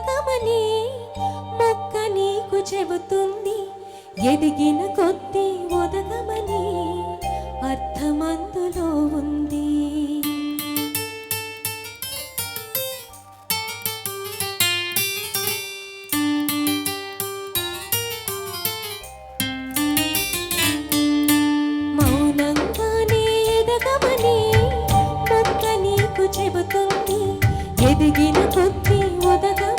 ఎదగమని మొక్క నీకు చెబుతుంది. ఎదిగిన కొద్ది ఒదగమని అర్థమందులో ఉంది. ఎదిగిన కొద్ది ఒదగ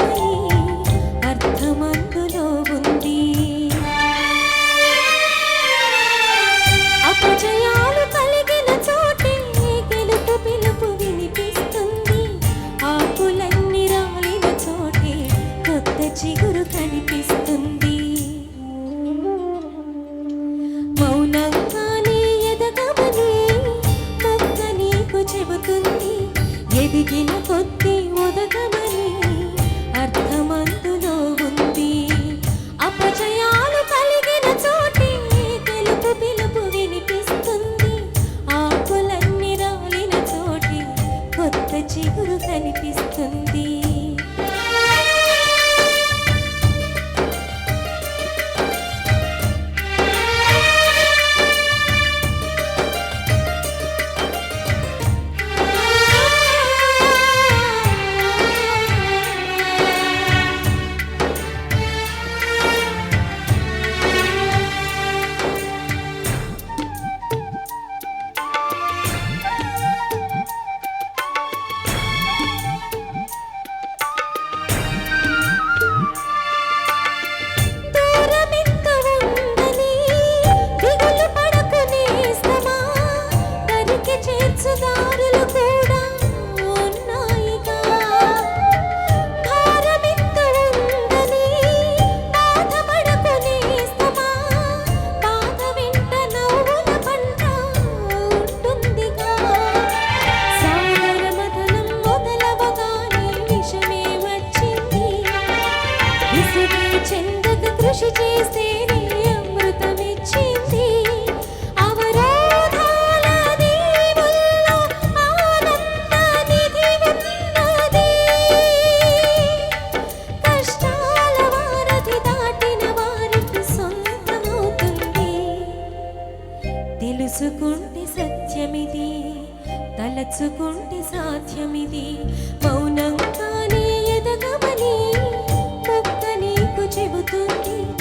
తలచుకుంటే సాధ్యమిది. మౌనంగానే ఎదగమని మొక్క నీకు చెబుతుంది.